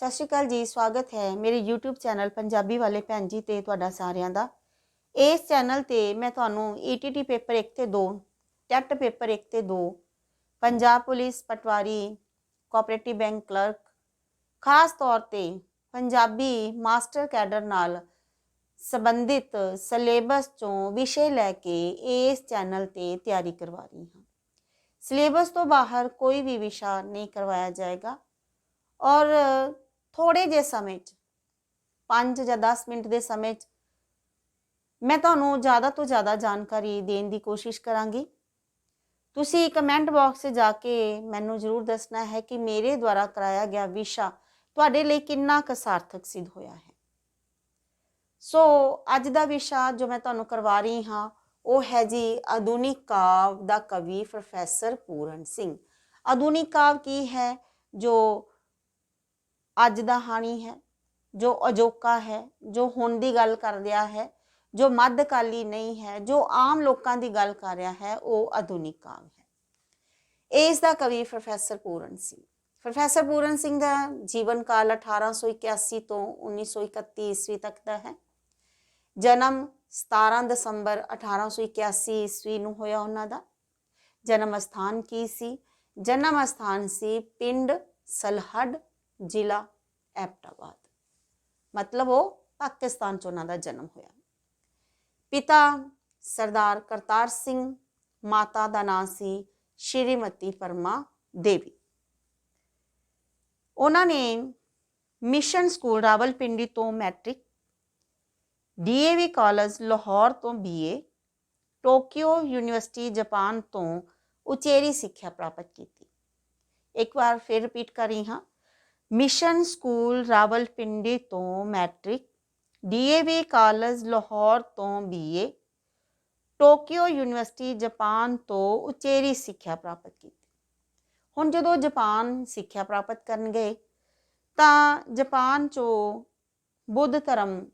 ਸਤਿ ਸ਼੍ਰੀ ਅਕਾਲ ਜੀ, ਸਵਾਗਤ ਹੈ ਮੇਰੇ YouTube ਚੈਨਲ ਪੰਜਾਬੀ ਵਾਲੇ ਭੈਣ ਜੀ ਤੇ ਤੁਹਾਡਾ ਸਾਰਿਆਂ ਦਾ। ਇਸ ਚੈਨਲ ਤੇ ਮੈਂ ਤੁਹਾਨੂੰ ETT ਪੇਪਰ 1 ਤੇ 2 ਟੈਟ ਪੇਪਰ 1 ਤੇ 2 Punjab police patwari, cooperative bank clerk, ਖਾਸ ਤੌਰ ਤੇ ਪੰਜਾਬੀ ਮਾਸਟਰ ਕੈਡਰ ਨਾਲ ਸੰਬੰਧਿਤ ਸਿਲੇਬਸ ਚੋਂ ਵਿਸ਼ੇ ਲੈ ਕੇ ਇਸ ਚੈਨਲ ਤੇ ਤਿਆਰੀ ਕਰਵਾ ਰਹੀ ਹਾਂ। ਸਿਲੇਬਸ ਤੋਂ ਬਾਹਰ ਕੋਈ ਵੀ ਵਿਸ਼ਾ ਨਹੀਂ ਕਰਵਾਇਆ ਜਾਏਗਾ ਔਰ ਥੋੜੇ ਜਿਹੇ ਸਮੇਂ 'ਚ 5 ਜਾਂ 10 ਮਿੰਟ ਦੇ ਸਮੇਂ 'ਚ, ਮੈਂ ਤੁਹਾਨੂੰ ਜ਼ਿਆਦਾ ਤੋਂ ਜ਼ਿਆਦਾ ਜਾਣਕਾਰੀ ਦੇਣ ਦੀ ਕੋਸ਼ਿਸ਼ ਕਰਾਂਗੀ। ਤੁਸੀਂ ਕਮੈਂਟ ਬਾਕਸ 'ਚ ਜਾ ਕੇ ਮੈਨੂੰ ਜ਼ਰੂਰ ਦੱਸਣਾ ਹੈ ਕਿ ਮੇਰੇ ਦੁਆਰਾ ਕਰਾਇਆ ਗਿਆ ਵਿਸ਼ਾ ਤੁਹਾਡੇ ਲਈ ਕਿੰਨਾ ਕੁ ਸਾਰਥਕ ਸਿੱਧ ਹੋਇਆ ਹੈ। ਸੋ, ਅੱਜ ਦਾ ਵਿਸ਼ਾ ਜੋ ਮੈਂ ਤੁਹਾਨੂੰ ਕਰਵਾ ਰਹੀ ਹਾਂ, ਉਹ ਹੈ ਜੀ ਆਧੁਨਿਕ ਕਾਵ ਦਾ ਕਵੀ ਪ੍ਰੋਫੈਸਰ ਪੂਰਨ ਸਿੰਘ। ਆਧੁਨਿਕ ਕਾਵ ਕੀ ਹੈ? ਜੋ ਅੱਜ ਦਾ ਹਾਣੀ ਹੈ, ਜੋ ਅਜੋਕਾ ਹੈ, ਜੋ ਹੁਣ ਦੀ ਗੱਲ ਕਰ ਰਿਹਾ ਹੈ, ਜੋ ਮੱਧਕਾਲੀ ਨਹੀਂ ਹੈ, ਜੋ ਆਮ ਲੋਕਾਂ ਦੀ ਗੱਲ ਕਰ ਰਿਹਾ ਹੈ, ਉਹ ਆਧੁਨਿਕ ਕਾਵ ਹੈ। ਇਸ ਦਾ ਕਵੀ ਪ੍ਰੋਫੈਸਰ ਪੂਰਨ ਸਿੰਘ। ਪ੍ਰੋਫੈਸਰ ਪੂਰਨ ਸਿੰਘ ਦਾ ਜੀਵਨ ਕਾਲ 1881 ਤੋਂ 1931 ਈਸਵੀ ਤੱਕ ਦਾ ਹੈ। ਜਨਮ 17 ਦਸੰਬਰ 1881 ਈਸਵੀ ਨੂੰ ਹੋਇਆ ਉਹਨਾਂ ਦਾ। ਜਨਮ ਸਥਾਨ ਕੀ ਸੀ? ਜਨਮ ਸਥਾਨ ਸੀ ਪਿੰਡ ਸਲਹੱਡ ਜ਼ਿਲ੍ਹਾ ਐਬਟਾਬਾਦ। ਮਤਲਬ ਉਹ ਪਾਕਿਸਤਾਨ ਚ ਉਹਨਾਂ ਦਾ ਜਨਮ ਹੋਇਆ। ਪਿਤਾ ਸਰਦਾਰ ਕਰਤਾਰ ਸਿੰਘ, ਮਾਤਾ ਦਾ ਨਾਂ ਸੀ ਸ਼੍ਰੀਮਤੀ ਪਰਮਾ ਦੇਵੀ। ਉਹਨਾਂ ਨੇ ਮਿਸ਼ਨ ਸਕੂਲ ਰਾਵਲਪਿੰਡੀ ਤੋਂ ਮੈਟ੍ਰਿਕ ਡੀਏਵੀ ਕਾਲਜ ਲਾਹੌਰ ਤੋਂ ਬੀਏ ਟੋਕੀਓ ਯੂਨੀਵਰਸਿਟੀ ਜਾਪਾਨ ਤੋਂ ਉਚੇਰੀ ਸਿੱਖਿਆ ਪ੍ਰਾਪਤ ਕੀਤੀ। ਇੱਕ ਵਾਰ ਫਿਰ ਰਿਪੀਟ ਕਰ ਰਹੀ ਹਾਂ। ਮਿਸ਼ਨ ਸਕੂਲ ਰਾਵਲਪਿੰਡੀ ਤੋਂ ਮੈਟ੍ਰਿਕ, ਡੀਏਵੀ ਕਾਲਜ ਲਾਹੌਰ ਤੋਂ ਬੀਏ, ਟੋਕੀਓ ਯੂਨੀਵਰਸਿਟੀ ਜਾਪਾਨ ਤੋਂ ਉਚੇਰੀ ਸਿੱਖਿਆ ਪ੍ਰਾਪਤ ਕੀਤੀ। ਹੁਣ ਜਦੋਂ ਜਾਪਾਨ ਸਿੱਖਿਆ ਪ੍ਰਾਪਤ ਕਰਨ ਗਏ ਤਾਂ ਜਾਪਾਨ ਚੋਂ ਬੁੱਧ ਧਰਮ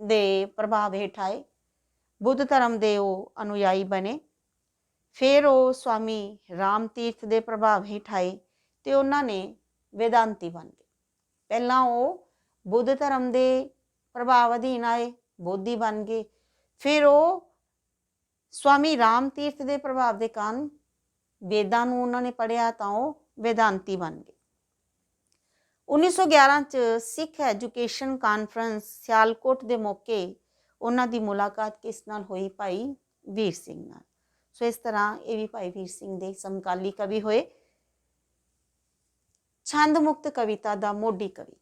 ਦੇ ਪ੍ਰਭਾਵ ਹੇਠ ਆਏ। ਬੁੱਧ ਧਰਮ ਦੇ ਉਹ ਅਨੁਯਾਈ ਬਣੇ। ਫਿਰ ਉਹ ਸਵਾਮੀ ਰਾਮ ਤੀਰਥ ਦੇ ਪ੍ਰਭਾਵ ਹੇਠ ਆਏ ਤੇ ਉਹਨਾਂ ਨੇ ਵੇਦਾਂਤੀ ਬਣ ਗਏ। ਪਹਿਲਾਂ ਉਹ ਬੁੱਧ ਧਰਮ ਦੇ ਪ੍ਰਭਾਵ ਅਧੀਨ ਆਏ, ਬੋਧੀ ਬਣ ਗਏ। ਫਿਰ ਉਹ ਸਵਾਮੀ ਰਾਮ ਤੀਰਥ ਦੇ ਪ੍ਰਭਾਵ ਦੇ ਕਾਰਨ ਵੇਦਾਂ ਨੂੰ ਉਹਨਾਂ ਨੇ ਪੜ੍ਹਿਆ ਤਾਂ ਉਹ ਵੇਦਾਂਤੀ ਬਣ ਗਏ। 1911 ਚ ਸਿੱਖ ਐਜੂਕੇਸ਼ਨ ਕਾਨਫਰੰਸ ਸਿਆਲਕੋਟ ਦੇ ਮੌਕੇ ਉਹਨਾਂ ਦੀ ਮੁਲਾਕਾਤ ਕਿਸ ਨਾਲ ਹੋਈ? ਭਾਈ ਵੀਰ ਸਿੰਘ ਨਾਲ। ਸੋ ਇਸ ਤਰ੍ਹਾਂ ਇਹ ਵੀ ਭਾਈ ਵੀਰ ਸਿੰਘ ਦੇ ਸਮਕਾਲੀ ਕਵੀ ਹੋਏ। ਛੰਦ ਮੁਕਤ ਕਵਿਤਾ ਦਾ ਮੋਢੀ ਕਵੀ।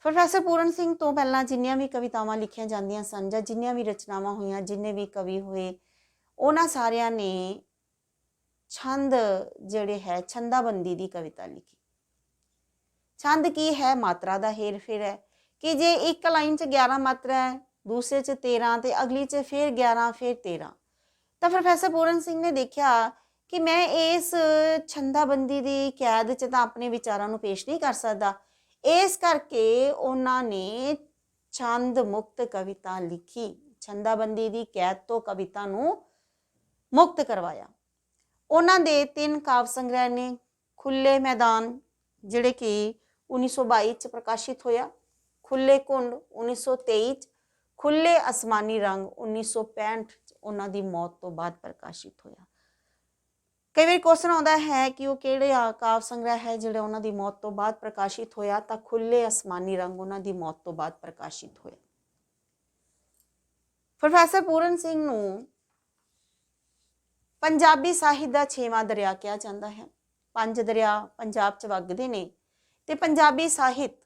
ਪ੍ਰੋਫੈਸਰ ਪੂਰਨ ਸਿੰਘ ਤੋਂ ਪਹਿਲਾਂ ਜਿੰਨੀਆਂ ਵੀ ਕਵਿਤਾਵਾਂ ਲਿਖੀਆਂ ਜਾਂਦੀਆਂ ਸਨ ਜਾਂ ਜਿੰਨੀਆਂ ਵੀ ਰਚਨਾਵਾਂ ਹੋਈਆਂ, ਜਿੰਨੇ ਵੀ ਕਵੀ ਹੋਏ, ਉਹਨਾਂ ਸਾਰਿਆਂ ਨੇ ਛੰਦ ਜਿਹੜੇ ਹੈ, ਛੰਦਾਬੰਦੀ ਦੀ ਕਵਿਤਾ ਲਿਖੀ। ਛੰਦ ਕੀ ਹੈ? ਮਾਤਰਾ ਦਾ ਹੇਰ ਫੇਰ ਹੈ। ਕਿ ਜੇ ਇੱਕ ਲਾਈਨ 'ਚ 11 ਮਾਤਰਾ ਹੈ, ਦੂਸਰੇ 'ਚ 13 ਤੇ ਅਗਲੀ 'ਚ ਫਿਰ 11 ਫਿਰ 13 ਤਾਂ ਪ੍ਰੋਫੈਸਰ ਪੂਰਨ ਸਿੰਘ ਨੇ ਦੇਖਿਆ ਕਿ ਮੈਂ ਇਸ ਛੰਦਾਬੰਦੀ ਦੀ ਕੈਦ 'ਚ ਤਾਂ ਆਪਣੇ ਵਿਚਾਰਾਂ ਨੂੰ ਪੇਸ਼ ਨਹੀਂ ਕਰ ਸਕਦਾ। ਇਸ ਕਰਕੇ ਉਹਨਾਂ ਨੇ ਛੰਦ ਮੁਕਤ ਕਵਿਤਾ ਲਿਖੀ। ਛੰਦਾਬੰਦੀ ਦੀ ਕੈਦ ਤੋਂ ਕਵਿਤਾ ਨੂੰ ਮੁਕਤ ਕਰਵਾਇਆ। ਉਹਨਾਂ ਦੇ ਤਿੰਨ ਕਾਵ ਸੰਗ੍ਰਹਿ ਨੇ ਖੁੱਲੇ ਮੈਦਾਨ, ਜਿਹੜੇ ਕਿ 1922 ਚ ਪ੍ਰਕਾਸ਼ਿਤ ਹੋਇਆ, ਖੁੱਲੇ ਕੁੰਡ 1923 ਚ, ਖੁੱਲੇ ਅਸਮਾਨੀ ਰੰਗ 1965 ਚ ਉਹਨਾਂ ਦੀ ਮੌਤ ਤੋਂ ਬਾਅਦ ਪ੍ਰਕਾਸ਼ਿਤ ਹੋਇਆ। ਕਈ ਵਾਰ ਕੁਐਸਚਨ ਆਉਂਦਾ ਹੈ ਕਿ ਉਹ ਕਿਹੜੇ ਕਾਵ ਸੰਗ੍ਰਹਿ ਹੈ ਜਿਹੜਾ ਉਹਨਾਂ ਦੀ ਮੌਤ ਤੋਂ ਬਾਅਦ ਪ੍ਰਕਾਸ਼ਿਤ ਹੋਇਆ ਤਾਂ ਖੁੱਲੇ ਅਸਮਾਨੀ ਰੰਗ ਉਹਨਾਂ ਦੀ ਮੌਤ ਤੋਂ ਬਾਅਦ ਪ੍ਰਕਾਸ਼ਿਤ ਹੋਇਆ। ਪ੍ਰੋਫੈਸਰ ਪੂਰਨ ਸਿੰਘ ਨੂੰ ਪੰਜਾਬੀ ਸਾਹਿਤ ਦਾ ਛੇਵਾਂ ਦਰਿਆ ਕਿਹਾ ਜਾਂਦਾ ਹੈ। ਪੰਜ ਦਰਿਆ ਪੰਜਾਬ 'ਚ ਵਗਦੇ ਨੇ ਤੇ ਪੰਜਾਬੀ ਸਾਹਿਤ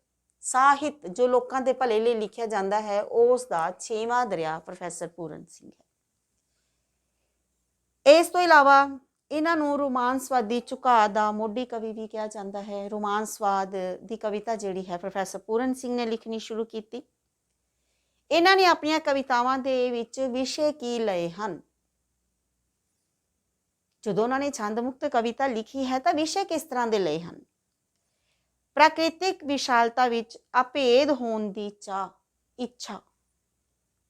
ਸਾਹਿਤ ਜੋ ਲੋਕਾਂ ਦੇ ਭਲੇ ਲਈ ਲਿਖਿਆ ਜਾਂਦਾ ਹੈ, ਉਸ ਦਾ ਛੇਵਾਂ ਦਰਿਆ ਪ੍ਰੋਫੈਸਰ ਪੂਰਨ ਸਿੰਘ ਹੈ। ਇਸ ਤੋਂ ਇਲਾਵਾ ਇਹਨਾਂ ਨੂੰ ਰੋਮਾਂਸਵਾਦੀ ਝੁਕਾਅ ਦਾ ਮੋਢੀ ਕਵੀ ਵੀ ਕਿਹਾ ਜਾਂਦਾ ਹੈ। ਰੋਮਾਂਸਵਾਦ ਦੀ ਕਵਿਤਾ ਜਿਹੜੀ ਹੈ ਪ੍ਰੋਫੈਸਰ ਪੂਰਨ ਸਿੰਘ ਨੇ ਲਿਖਣੀ ਸ਼ੁਰੂ ਕੀਤੀ। ਇਹਨਾਂ ਨੇ ਆਪਣੀਆਂ ਕਵਿਤਾਵਾਂ ਦੇ ਵਿੱਚ ਵਿਸ਼ੇ ਕੀ ਲਏ ਹਨ? ਜਦੋਂ ਉਹਨਾਂ ਨੇ ਛੰਦ ਮੁਕਤ ਕਵਿਤਾ ਲਿਖੀ ਹੈ ਤਾਂ ਵਿਸ਼ੇ ਕਿਸ ਤਰ੍ਹਾਂ ਦੇ ਲਏ ਹਨ? ਪ੍ਰਾਕ੍ਰਿਤਿਕ ਵਿਸ਼ਾਲਤਾ ਵਿੱਚ ਅਭੇਦ ਹੋਣ ਦੀ ਚਾਹ, ਇੱਛਾ,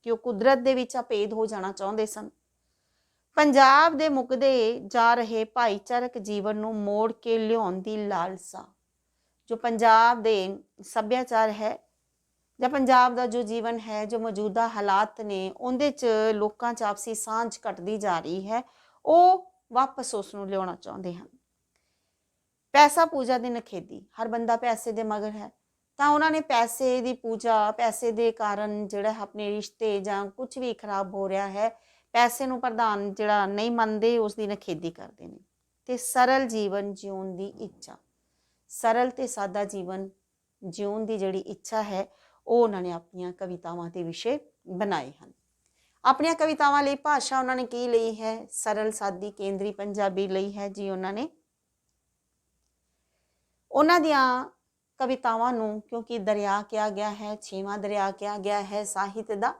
ਕਿ ਉਹ ਕੁਦਰਤ ਦੇ ਵਿੱਚ ਅਭੇਦ ਹੋ ਜਾਣਾ ਚਾਹੁੰਦੇ ਸਨ। ਪੰਜਾਬ ਦੇ ਮੁਕਦੇ ਜਾ ਰਹੇ ਭਾਈਚਾਰਕ ਜੀਵਨ ਨੂੰ ਮੋੜ ਕੇ ਲਿਆਉਣ ਦੀ ਲਾਲਸਾ। ਜੋ ਪੰਜਾਬ ਦੇ ਸੱਭਿਆਚਾਰ ਹੈ ਜਾਂ ਪੰਜਾਬ ਦਾ ਜੋ ਜੀਵਨ ਹੈ, ਜੋ ਮੌਜੂਦਾ ਹਾਲਾਤ ਨੇ, ਉਹਦੇ 'ਚ ਲੋਕਾਂ 'ਚ ਆਪਸੀ ਸਾਂਝ ਘਟਦੀ ਜਾ ਰਹੀ ਹੈ, ਉਹ ਵਾਪਸ ਉਸ ਨੂੰ ਲਿਆਉਣਾ ਚਾਹੁੰਦੇ ਹਨ। ਪੈਸਾ ਪੂਜਾ ਦੀ ਨਖੇਦੀ, ਹਰ ਬੰਦਾ ਪੈਸੇ ਦੇ ਮਗਰ ਹੈ। ਤਾਂ ਉਹਨਾਂ ਨੇ ਪੈਸੇ ਦੀ ਪੂਜਾ, ਪੈਸੇ ਦੇ ਕਾਰਨ ਜਿਹੜਾ ਆਪਣੇ ਰਿਸ਼ਤੇ ਜਾਂ ਕੁਝ ਵੀ ਖਰਾਬ ਹੋ ਰਿਹਾ ਹੈ ਪੈਸੇ ਨੂੰ ਪ੍ਰਧਾਨ ਜਿਹੜਾ ਨਹੀਂ ਮੰਨਦੇ ਉਸ ਦੀ ਨਖੇਦੀ ਕਰਦੇ ਨੇ। ਤੇ ਸਰਲ ਜੀਵਨ ਜਿਉਣ ਦੀ ਇੱਛਾ। ਸਰਲ ਤੇ ਸਾਦਾ ਜੀਵਨ ਜਿਉਣ ਦੀ ਜਿਹੜੀ ਇੱਛਾ ਹੈ, ਉਹ ਉਹਨਾਂ ਨੇ ਆਪਣੀਆਂ ਕਵਿਤਾਵਾਂ ਦੇ ਵਿਸ਼ੇ ਬਣਾਏ ਹਨ। ਆਪਣੀਆਂ ਕਵਿਤਾਵਾਂ ਲਈ ਭਾਸ਼ਾ ਉਹਨਾਂ ਨੇ ਕੀ ਲਈ ਹੈ? ਸਰਲ, ਸਾਦੀ, ਕੇਂਦਰੀ ਪੰਜਾਬੀ ਲਈ ਹੈ ਜੀ ਉਹਨਾਂ ਨੇ। ਉਹਨਾਂ ਦੀਆਂ ਕਵਿਤਾਵਾਂ ਨੂੰ ਕਿਉਂਕਿ ਦਰਿਆ ਕਿਹਾ ਗਿਆ ਹੈ, ਛੇਵਾਂ ਦਰਿਆ ਕਿਹਾ ਗਿਆ ਹੈ, ਸਾਹਿਤ ਦਾ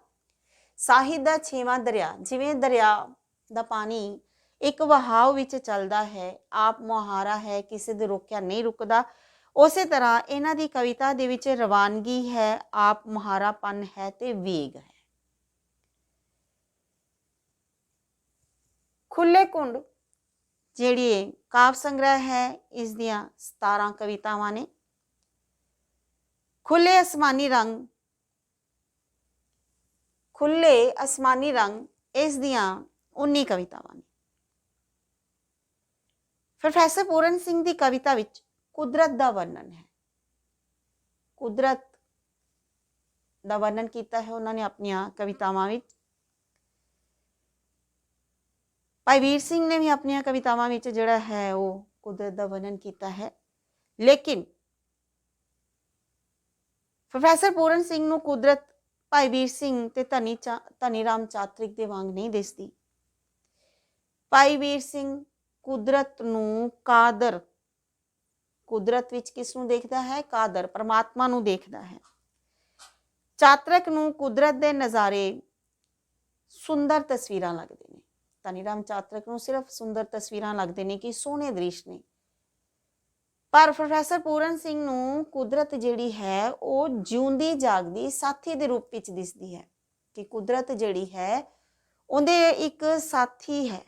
ਸਾਹਿਤ ਦਾ ਛੇਵਾਂ ਦਰਿਆ, ਜਿਵੇਂ ਦਰਿਆ ਦਾ ਪਾਣੀ ਇੱਕ ਵਹਾਅ ਵਿੱਚ ਚੱਲਦਾ ਹੈ, ਆਪ ਮੁਹਾਰਾ ਹੈ, ਕਿਸੇ ਦੇ ਰੋਕਿਆ ਨਹੀਂ ਰੁਕਦਾ। ਉਸੇ ਤਰ੍ਹਾਂ ਇਹਨਾਂ ਦੀ ਕਵਿਤਾ ਦੇ ਵਿੱਚ ਰਵਾਨਗੀ ਹੈ, ਆਪ ਮੁਹਾਰਾਪਨ ਹੈ ਤੇ ਵੇਗ ਹੈ। ਖੁੱਲੇ ਕੁੰਡ, ਜਿਹੜੀ ਕਾਵ ਸੰਗ੍ਰਹਿ ਹੈ, ਇਸ ਦੀਆਂ 17 ਕਵਿਤਾਵਾਂ ਨੇ। ਖੁੱਲੇ ਅਸਮਾਨੀ ਰੰਗ ਖੁੱਲੇ ਅਸਮਾਨੀ ਰੰਗ ਇਸ ਦੀਆਂ 19 ਕਵਿਤਾਵਾਂ ਨੇ। ਪ੍ਰੋਫੈਸਰ ਪੂਰਨ ਸਿੰਘ ਦੀ ਕਵਿਤਾ ਵਿੱਚ ਕੁਦਰਤ ਦਾ ਵਰਣਨ ਹੈ। ਕੁਦਰਤ ਦਾ ਵਰਣਨ ਕੀਤਾ ਹੈ ਉਹਨਾਂ ਨੇ ਆਪਣੀਆਂ ਕਵਿਤਾਵਾਂ ਵਿੱਚ। ਭਾਈ ਵੀਰ ਸਿੰਘ ਨੇ ਵੀ ਆਪਣੀਆਂ ਕਵਿਤਾਵਾਂ ਵਿੱਚ ਜਿਹੜਾ ਹੈ ਉਹ ਕੁਦਰਤ ਦਾ ਵਰਣਨ ਕੀਤਾ ਹੈ। ਲੇਕਿਨ ਪ੍ਰੋਫੈਸਰ ਪੂਰਨ ਸਿੰਘ ਨੂੰ ਕੁਦਰਤ ਭਾਈ ਵੀਰ ਸਿੰਘ ਤੇ ਧਨੀ ਧਨੀ ਰਾਮ ਚਾਤਰਿਕ ਦੇ ਵਾਂਗ ਨਹੀਂ ਦਿਸਦੀ। ਭਾਈ ਵੀਰ ਸਿੰਘ ਕੁਦਰਤ ਨੂੰ ਕਾਦਰ, ਕੁਦਰਤ ਵਿੱਚ ਕਿਸ ਨੂੰ ਦੇਖਦਾ ਹੈ? ਕਾਦਰ, ਪਰਮਾਤਮਾ ਨੂੰ ਦੇਖਦਾ ਹੈ। ਚਾਤਰਕ ਨੂੰ ਕੁਦਰਤ ਦੇ ਨਜ਼ਾਰੇ ਸੁੰਦਰ ਤਸਵੀਰਾਂ ਲੱਗਦੇ ਨੇ। ਧਨੀ ਰਾਮ ਚਾਤਰਕ ਨੂੰ ਸਿਰਫ ਸੁੰਦਰ ਤਸਵੀਰਾਂ ਲੱਗਦੇ ਨੇ ਕਿ ਸੋਹਣੇ ਦ੍ਰਿਸ਼ ਨੇ। ਪਰ ਪ੍ਰੋਫੈਸਰ ਪੂਰਨ ਸਿੰਘ ਨੂੰ ਕੁਦਰਤ ਜਿਹੜੀ ਹੈ, ਉਹ ਜਿਉਂਦੀ ਜਾਗਦੀ ਸਾਥੀ ਦੇ ਰੂਪ ਵਿੱਚ ਦਿਸਦੀ ਹੈ ਕਿ ਕੁਦਰਤ ਜਿਹੜੀ ਹੈ, ਉਹਦੇ ਇੱਕ ਸਾਥੀ ਹੈ,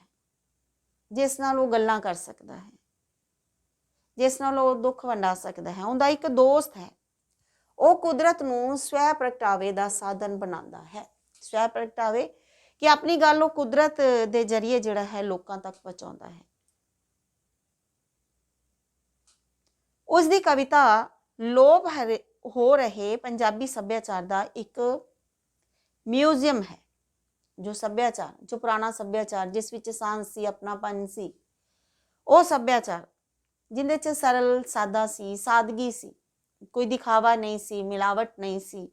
ਜਿਸ ਨਾਲ ਉਹ ਗੱਲਾਂ ਕਰ ਸਕਦਾ ਹੈ, ਜਿਸ ਨਾਲ ਉਹ ਦੁੱਖ ਵੰਡਾ ਸਕਦਾ ਹੈ, ਉਹਦਾ ਇੱਕ ਦੋਸਤ ਹੈ। ਉਹ ਕੁਦਰਤ ਨੂੰ ਸਵੈ ਪ੍ਰਗਟਾਵੇ ਦਾ ਸਾਧਨ ਬਣਾਉਂਦਾ ਹੈ। ਸਵੈ ਪ੍ਰਗਟਾਵੇ ਕਿ ਆਪਣੀ ਗੱਲ ਉਹ ਕੁਦਰਤ ਦੇ ਜ਼ਰੀਏ ਜਿਹੜਾ ਹੈ, ਲੋਕਾਂ ਤੱਕ ਪਹੁੰਚਾਉਂਦਾ ਹੈ। ਉਸ ਦੀ ਕਵਿਤਾ ਲੋਭ ਹੋ ਰਹੇ ਪੰਜਾਬੀ ਸੱਭਿਆਚਾਰ ਦਾ ਇੱਕ ਮਿਊਜ਼ੀਅਮ ਹੈ, ਜੋ ਸੱਭਿਆਚਾਰ, ਜੋ ਪੁਰਾਣਾ ਸੱਭਿਆਚਾਰ, ਜਿਸ ਵਿੱਚ ਸਾਂਝ ਸੀ, ਆਪਣਾਪਨ ਸੀ, ਉਹ ਸੱਭਿਆਚਾਰ, ਜਿੰਦੇ ਚ ਸਰਲ ਸਾਦਾ ਸੀ, ਸਾਦਗੀ ਸੀ, ਕੋਈ ਦਿਖਾਵਾ ਨਹੀਂ ਸੀ, ਮਿਲਾਵਟ ਨਹੀਂ ਸੀ,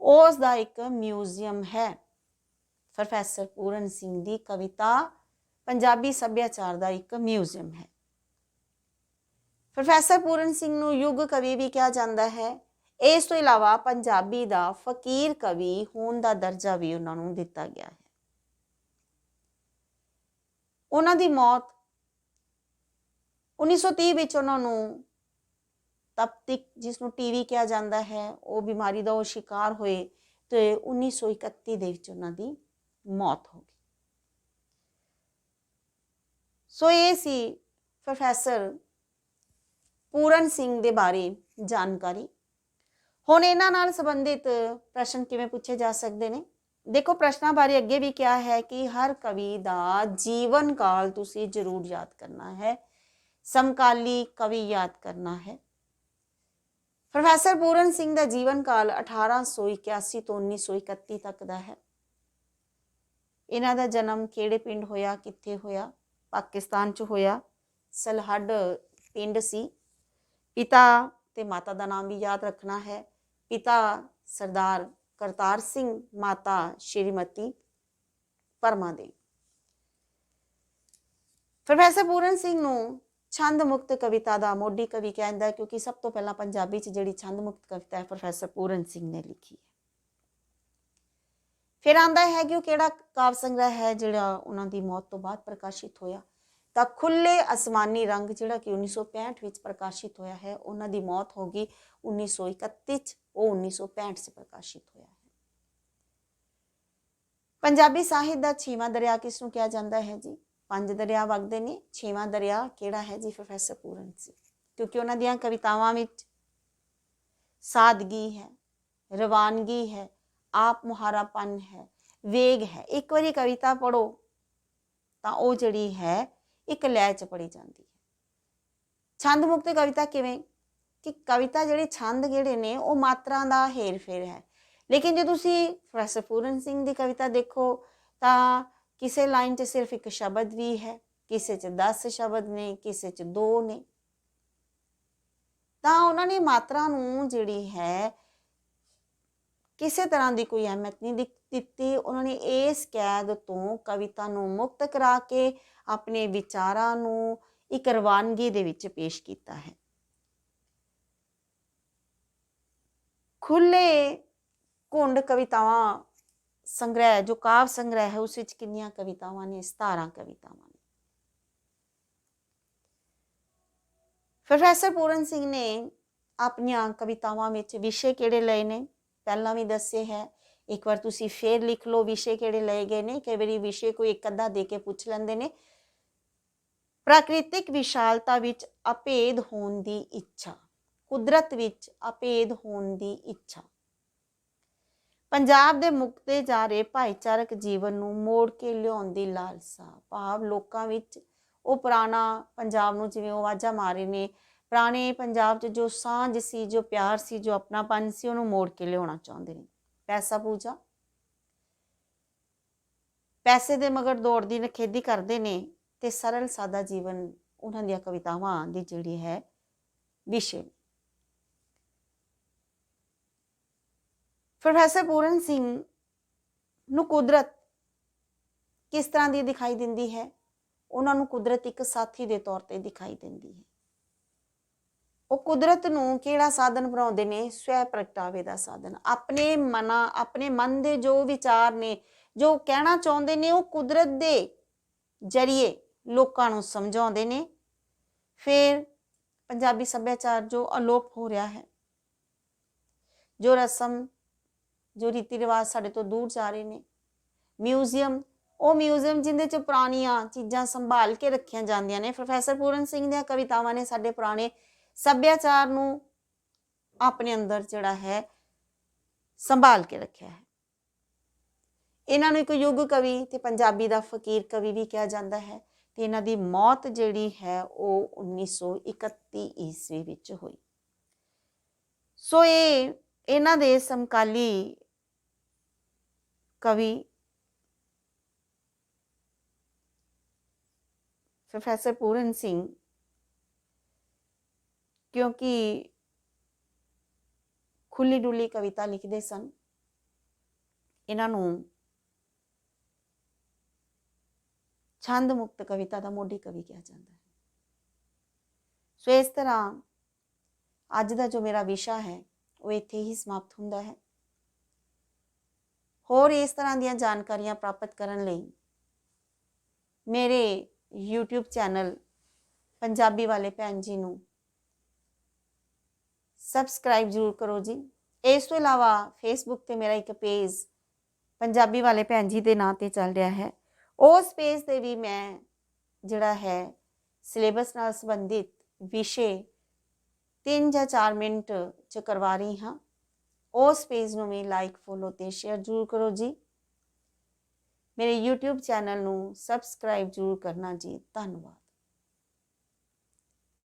ਉਸ ਦਾ ਇੱਕ ਮਿਊਜ਼ੀਅਮ ਹੈ। ਪ੍ਰੋਫੈਸਰ ਪੂਰਨ ਸਿੰਘ ਦੀ ਕਵਿਤਾ ਪੰਜਾਬੀ ਸੱਭਿਆਚਾਰ ਦਾ ਇੱਕ ਮਿਊਜ਼ੀਅਮ ਹੈ। ਪ੍ਰੋਫੈਸਰ ਪੂਰਨ ਸਿੰਘ ਨੂੰ ਯੁੱਗ ਕਵੀ ਵੀ ਕਿਹਾ ਜਾਂਦਾ ਹੈ। ਇਸ ਤੋਂ ਇਲਾਵਾ ਪੰਜਾਬੀ ਦਾ ਫਕੀਰ ਕਵੀ ਹੋਣ ਦਾ ਦਰਜਾ ਵੀ ਉਹਨਾਂ ਨੂੰ ਦਿੱਤਾ ਗਿਆ ਹੈ। ਉਹਨਾਂ ਦੀ ਮੌਤ 1930 ਵਿੱਚ ਉਹਨਾਂ ਨੂੰ ਤਪਤਿਕ, ਜਿਸ ਨੂੰ ਟੀਵੀ ਕਿਹਾ ਜਾਂਦਾ ਹੈ, ਉਹ ਬਿਮਾਰੀ ਦਾ ਉਹ ਸ਼ਿਕਾਰ ਹੋਏ ਤੇ 1931 ਦੇ ਵਿੱਚ ਉਹਨਾਂ ਦੀ ਮੌਤ ਹੋ ਗਈ। ਸੋ ਇਹ ਸੀ ਪ੍ਰੋਫੈਸਰ ਪੂਰਨ ਸਿੰਘ ਦੇ ਬਾਰੇ ਜਾਣਕਾਰੀ। ਹੁਣ ਇਹਨਾਂ ਨਾਲ ਸੰਬੰਧਿਤ ਪ੍ਰਸ਼ਨ ਕਿਵੇਂ ਪੁੱਛੇ ਜਾ ਸਕਦੇ ਨੇ? ਦੇਖੋ, ਪ੍ਰਸ਼ਨਾਂ ਬਾਰੇ ਅੱਗੇ ਵੀ ਕਿਹਾ ਹੈ ਕਿ ਹਰ ਕਵੀ ਦਾ ਜੀਵਨ ਕਾਲ ਤੁਸੀਂ ਜ਼ਰੂਰ ਯਾਦ ਕਰਨਾ ਹੈ। ਸਮਕਾਲੀ ਕਵੀ ਯਾਦ ਕਰਨਾ ਹੈ। ਪ੍ਰੋਫੈਸਰ ਪੂਰਨ ਸਿੰਘ ਦਾ ਜੀਵਨ ਕਾਲ 1881 ਤੋਂ 1931 ਤੱਕ ਦਾ ਹੈ। ਇਹਨਾਂ ਦਾ ਜਨਮ ਕਿਹੜੇ ਪਿੰਡ ਹੋਇਆ, ਕਿੱਥੇ ਹੋਇਆ? ਪਾਕਿਸਤਾਨ 'ਚ ਹੋਇਆ। ਸਲਹੱਡ ਪਿੰਡ ਸੀ। ਪਿਤਾ ਤੇ ਮਾਤਾ ਦਾ ਨਾਮ ਵੀ ਯਾਦ ਰੱਖਣਾ ਹੈ। ਪਿਤਾ ਸਰਦਾਰ ਕਰਤਾਰ ਸਿੰਘ, ਮਾਤਾ ਸ਼੍ਰੀਮਤੀ ਪਰਮਾ ਦੇਵੀ ਪ੍ਰੋਫੈਸਰ ਪੂਰਨ ਸਿੰਘ ਨੂੰ ਛੰਦ ਮੁਕਤ ਕਵਿਤਾ ਦਾ ਮੋਢੀ ਕਵੀ ਕਹਿੰਦਾ ਕਿਉਂਕਿ ਸਭ ਤੋਂ ਪਹਿਲਾਂ ਪੰਜਾਬੀ 'ਚ ਜਿਹੜੀ ਛੰਦ ਮੁਕਤ ਕਵਿਤਾ ਹੈ ਪ੍ਰੋਫੈਸਰ ਪੂਰਨ ਸਿੰਘ ਨੇ ਲਿਖੀ ਹੈ। ਫਿਰ ਆਂਦਾ ਹੈ ਕਿ ਉਹ ਕਿਹੜਾ ਕਾਵ ਸੰਗ੍ਰਹਿ ਹੈ ਜਿਹੜਾ ਉਹਨਾਂ ਦੀ ਮੌਤ ਤੋਂ ਬਾਅਦ ਪ੍ਰਕਾਸ਼ਿਤ ਹੋਇਆ। ਤਾਂ ਖੁੱਲੇ ਅਸਮਾਨੀ ਰੰਗ ਜਿਹੜਾ ਕਿ 1965 ਵਿੱਚ ਪ੍ਰਕਾਸ਼ਿਤ ਹੋਇਆ ਹੈ, ਉਹਨਾਂ ਦੀ ਮੌਤ ਹੋ ਗਈ 1931 ਚ, ਉਹ 1965 ਚ ਪ੍ਰਕਾਸ਼ਿਤ ਹੋਇਆ ਹੈ। ਪੰਜਾਬੀ ਸਾਹਿਤ ਦਾ ਛੇਵਾਂ ਦਰਿਆ ਕਿਸ ਨੂੰ ਕਿਹਾ ਜਾਂਦਾ ਹੈ ਜੀ? ਪੰਜ ਦਰਿਆ ਵਗਦੇ ਨੇ, ਛੇਵਾਂ ਦਰਿਆ ਕਿਹੜਾ ਹੈ ਜੀ ਪ੍ਰੋਫੈਸਰ ਪੂਰਨ ਸਿੰਘ ਕਿਉਂਕਿ ਉਹਨਾਂ ਦੀਆਂ ਕਵਿਤਾਵਾਂ ਵਿੱਚ ਸਾਦਗੀ ਹੈ, ਰਵਾਨਗੀ ਹੈ, ਆਪ ਮੁਹਾਰਾਪਨ ਹੈ, ਵੇਗ ਹੈ। ਇੱਕ ਵਾਰੀ ਕਵਿਤਾ ਪੜੋ ਤਾਂ ਉਹ ਜਿਹੜੀ ਹੈ ਇੱਕ ਲੈਅ ਚ ਪੜੀ ਜਾਂਦੀ ਹੈ। ਛੰਦ ਮੁਕਤ ਕਵਿਤਾ ਕਿਵੇਂ? ਕਿ ਕਵਿਤਾ ਜਿਹੜੇ ਛੰਦ ਜਿਹੜੇ ਨੇ, ਉਹ ਮਾਤਰਾ ਦਾ ਹੇਰ-ਫੇਰ ਹੈ। ਲੇਕਿਨ ਜੇ ਤੁਸੀਂ ਪ੍ਰੋਫੈਸਰ ਪੂਰਨ ਸਿੰਘ ਦੀ ਕਵਿਤਾ ਦੇਖੋ, ਤਾਂ ਕਿਸੇ ਲਾਈਨ 'ਚ ਸਿਰਫ ਇੱਕ ਸ਼ਬਦ ਵੀ ਹੈ। ਕਿਸੇ 'ਚ 10 ਸ਼ਬਦ ਨੇ, ਕਿਸੇ 'ਚ 2 ਨੇ। ਤਾਂ ਉਹਨਾਂ ਨੇ ਮਾਤਰਾ ਨੂੰ ਜਿਹੜੀ ਹੈ, ਕਿਸੇ ਤਰ੍ਹਾਂ ਦੀ ਕੋਈ ਅਹਿਮੀਅਤ ਨਹੀਂ ਦਿੱਤੀ। ਉਹਨਾਂ ਨੇ ਇਸ ਕੈਦ ਤੋਂ ਕਵਿਤਾ ਨੂੰ ਮੁਕਤ ਕਰਾ ਕੇ ਆਪਣੇ ਵਿਚਾਰਾਂ ਨੂੰ ਇੱਕ ਰਵਾਨਗੀ ਦੇ ਵਿੱਚ ਪੇਸ਼ ਕੀਤਾ ਹੈ। ਖੁੱਲੇ ਕੁੰਡ ਕਵਿਤਾਵਾਂ ਸੰਗ੍ਰਹਿ, ਜੋ ਕਾਵ ਸੰਗ੍ਰਹਿ ਹੈ, ਉਸ ਵਿੱਚ ਕਿੰਨੀਆਂ ਕਵਿਤਾਵਾਂ ਨੇ? 17 ਕਵਿਤਾਵਾਂ ਨੇ। ਪ੍ਰੋਫੈਸਰ ਪੂਰਨ ਸਿੰਘ ਨੇ ਆਪਣੀਆਂ ਕਵਿਤਾਵਾਂ ਵਿੱਚ ਵਿਸ਼ੇ ਕਿਹੜੇ ਲਏ ਨੇ? ਪਹਿਲਾਂ ਵੀ ਦੱਸੇ ਹੈ। ਇੱਕ ਵਾਰ ਤੁਸੀਂ ਫੇਰ ਲਿਖ ਲਓ ਵਿਸ਼ੇ ਕਿਹੜੇ ਲਏ ਗਏ ਨੇ? ਕਈ ਵਾਰੀ ਵਿਸ਼ੇ ਕੋਈ ਇੱਕ ਅੱਧਾ ਦੇ ਕੇ ਪੁੱਛ ਲੈਂਦੇ ਨੇ। ਪ੍ਰਾਕ੍ਰਿਤਿਕ ਵਿਸ਼ਾਲਤਾ ਵਿੱਚ ਅਭੇਦ ਹੋਣ ਦੀ ਇੱਛਾ। ਕੁਦਰਤ ਵਿੱਚ ਅਭੇਦ ਹੋਣ ਦੀ ਇੱਛਾ। ਪੰਜਾਬ ਦੇ ਮੁਕਤੇ ਜਾ ਰਹੇ ਭਾਈਚਾਰਕ ਜੀਵਨ ਨੂੰ ਮੋੜ ਕੇ ਲਿਆਉਣ ਦੀ ਲਾਲਸਾ। ਭਾਵ ਲੋਕਾਂ ਵਿੱਚ ਉਹ ਪੁਰਾਣਾ ਪੰਜਾਬ ਨੂੰ ਜਿਵੇਂ ਉਹ ਆਵਾਜ਼ਾਂ ਮਾਰੇ ਨੇ, ਪੁਰਾਣੇ ਪੰਜਾਬ 'ਚ ਜੋ ਸਾਂਝ ਸੀ, ਜੋ ਪਿਆਰ ਸੀ, ਜੋ ਆਪਣਾਪਨ ਸੀ, ਉਹਨੂੰ ਮੋੜ ਕੇ ਲਿਆਉਣਾ ਚਾਹੁੰਦੇ ਨੇ। ਪੈਸਾ ਪੂਜਾ। ਪੈਸੇ ਦੇ ਮਗਰ ਦੌੜਦੀ ਨਖੇਦੀ ਕਰਦੇ ਨੇ। ਤੇ ਸਰਲ ਸਾਦਾ ਜੀਵਨ ਉਹਨਾਂ ਦੀਆਂ ਕਵਿਤਾਵਾਂ ਦੀ ਜਿਹੜੀ ਹੈ ਵਿਸ਼ੇ। ਪ੍ਰੋਫੈਸਰ ਪੂਰਨ ਸਿੰਘ ਨੂੰ ਕੁਦਰਤ ਕਿਸ ਤਰ੍ਹਾਂ ਦੀ ਦਿਖਾਈ ਦਿੰਦੀ ਹੈ? ਉਹਨਾਂ ਨੂੰ ਕੁਦਰਤ ਇੱਕ ਸਾਥੀ ਦੇ ਤੌਰ ਤੇ ਦਿਖਾਈ ਦਿੰਦੀ ਹੈ। ਉਹ ਕੁਦਰਤ ਨੂੰ ਕਿਹੜਾ ਸਾਧਨ ਬਣਾਉਂਦੇ ਨੇ? ਸਵੈ ਪ੍ਰਗਟਾਵੇ ਦਾ ਸਾਧਨ। ਆਪਣੇ ਮਨਾ, ਆਪਣੇ ਮਨ ਦੇ ਜੋ ਵਿਚਾਰ ਨੇ, ਜੋ ਕਹਿਣਾ ਚਾਹੁੰਦੇ ਨੇ, ਉਹ ਕੁਦਰਤ ਦੇ ਜਰੀਏ ਲੋਕਾਂ ਨੂੰ ਸਮਝਾਉਂਦੇ ਨੇ। ਫਿਰ ਪੰਜਾਬੀ ਸੱਭਿਆਚਾਰ ਜੋ ਅਲੋਪ ਹੋ ਰਿਹਾ ਹੈ, ਜੋ ਰਸਮ, ਜੋ ਰੀਤੀ ਰਿਵਾਜ ਸਾਡੇ ਤੋਂ ਦੂਰ ਜਾ ਰਹੇ ਨੇ। ਮਿਊਜ਼ੀਅਮ, ਉਹ ਮਿਊਜ਼ੀਅਮ ਜਿੰਦੇ ਚ ਪੁਰਾਣੀਆਂ ਚੀਜ਼ਾਂ ਸੰਭਾਲ ਕੇ ਰੱਖੀਆਂ ਜਾਂਦੀਆਂ ਨੇ। ਪ੍ਰੋਫੈਸਰ ਪੂਰਨ ਸਿੰਘ ਦੀਆਂ ਕਵਿਤਾਵਾਂ ਨੇ ਸਾਡੇ ਪੁਰਾਣੇ ਸੱਭਿਆਚਾਰ ਨੂੰ ਆਪਣੇ ਅੰਦਰ ਜਿਹੜਾ ਹੈ, ਸੰਭਾਲ ਕੇ ਰੱਖਿਆ ਹੈ। ਇਹਨਾਂ ਨੂੰ ਇੱਕ ਯੁੱਗ ਕਵੀ ਤੇ ਪੰਜਾਬੀ ਦਾ ਫਕੀਰ ਕਵੀ ਵੀ ਕਿਹਾ ਜਾਂਦਾ ਹੈ। ਤੇ ਇਹਨਾਂ ਦੀ ਮੌਤ ਜਿਹੜੀ ਹੈ ਉਹ 1931 ਈਸਵੀ ਵਿੱਚ ਹੋਈ। ਸੋ ਇਹ ਇਹਨਾਂ ਦੇ ਸਮਕਾਲੀ ਕਵੀ ਪ੍ਰੋਫੈਸਰ ਪੂਰਨ ਸਿੰਘ, ਕਿਉਂਕਿ ਖੁੱਲੀ ਡੁੱਲੀ ਕਵਿਤਾ ਲਿਖਦੇ ਸਨ, ਇਹਨਾਂ ਨੂੰ ਛੰਦ ਮੁਕਤ ਕਵਿਤਾ ਦਾ ਮੋਢੀ ਕਵੀ ਕਿਹਾ ਜਾਂਦਾ ਹੈ। ਸੋ ਇਸ ਤਰ੍ਹਾਂ ਅੱਜ ਦਾ ਜੋ ਮੇਰਾ ਵਿਸ਼ਾ ਹੈ, ਉਹ ਇੱਥੇ ਹੀ ਸਮਾਪਤ ਹੁੰਦਾ ਹੈ। ਹੋਰ ਇਸ ਤਰ੍ਹਾਂ ਦੀਆਂ ਜਾਣਕਾਰੀਆਂ ਪ੍ਰਾਪਤ ਕਰਨ ਲਈ ਮੇਰੇ YouTube ਚੈਨਲ ਪੰਜਾਬੀ ਵਾਲੇ ਭੈਣ ਜੀ ਨੂੰ ਸਬਸਕ੍ਰਾਈਬ ਜ਼ਰੂਰ ਕਰੋ ਜੀ। ਇਸ ਤੋਂ ਇਲਾਵਾ ਫੇਸਬੁੱਕ ਤੇ ਮੇਰਾ ਇੱਕ ਪੇਜ ਪੰਜਾਬੀ ਵਾਲੇ ਭੈਣ ਜੀ ਦੇ ਨਾਂ ਤੇ ਚੱਲ ਰਿਹਾ ਹੈ। ਉਸ ਪੇਜ ਤੇ ਵੀ ਮੈਂ ਜਿਹੜਾ ਹੈ ਸਿਲੇਬਸ ਨਾਲ ਸੰਬੰਧਿਤ ਵਿਸ਼ੇ 3 ਜਾਂ 4 ਮਿੰਟ ਚ ਕਰਵਾ ਰਹੀ ਹਾਂ। ਉਸ ਪੇਜ ਨੂੰ ਵੀ ਲਾਈਕ ਫੋਲੋ ਤੇ ਸ਼ੇਅਰ ਜ਼ਰੂਰ ਕਰੋ ਜੀ। ਮੇਰੇ YouTube ਚੈਨਲ ਨੂੰ ਸਬਸਕ੍ਰਾਈਬ ਜ਼ਰੂਰ ਕਰਨਾ ਜੀ। ਧੰਨਵਾਦ।